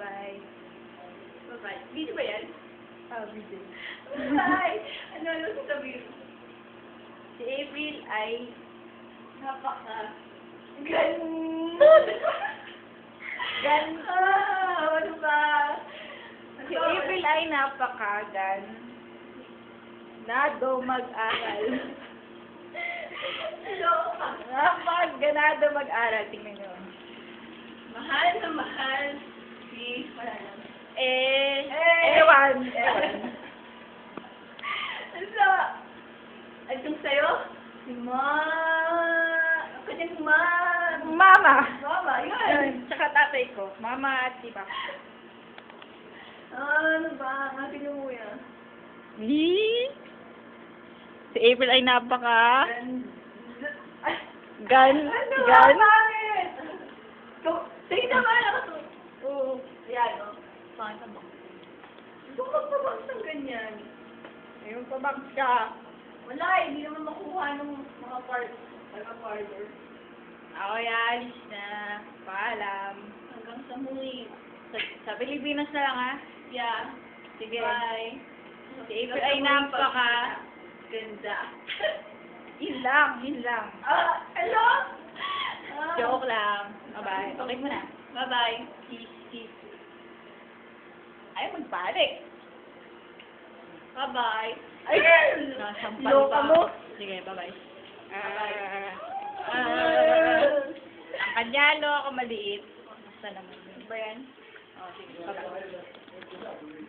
Bye-bye. Bye-bye. Video ba yan? Oh, video. Bye! Ano, ano sasabihin? Si April ay Napaka... Ganun! Gan. Ah, ano ba? Si April ay napakagan. Nado mag-aral. Loka. Napakaganado mag-aral. Tingnan nyo. Mahal na mahal ewan. Ewan. Ano sa... Anong sa'yo? Si Ma... Din Ma... Mama. Mama, yun. Tsaka tatay ko. Mama at Papa. Ah, ano ba? Ang ating mo yan. Ni? Si April ay napaka... Gan... Ano ba? Gan. Bakit? Ikaw- Sige naman ako. Oo. Yan, o. Pakita mo. Gusto ko magpabang ng ganyan. Ayun pa bang ka? Wala, eh, hindi naman makuha ng mga part, mga parlor. Ako alis na. Paalam. Hanggang sa muli. Sa, sa Pilipinas na lang ha. Yeah. Sige. Bye. Si April ay napaka... Ganda. Yun lang, yun lang. Ah, hello? Ah. Joke lang. Bye-bye. Okay mo na. Bye-bye. Kiss, kiss. Ayaw magbalik. Bye-bye. Ay! Nasampal pa mo. Sige, bye-bye. Ah, ah, ang kanyalo ako maliit. Basta naman. Ba yan? Oh, sige, bye-bye.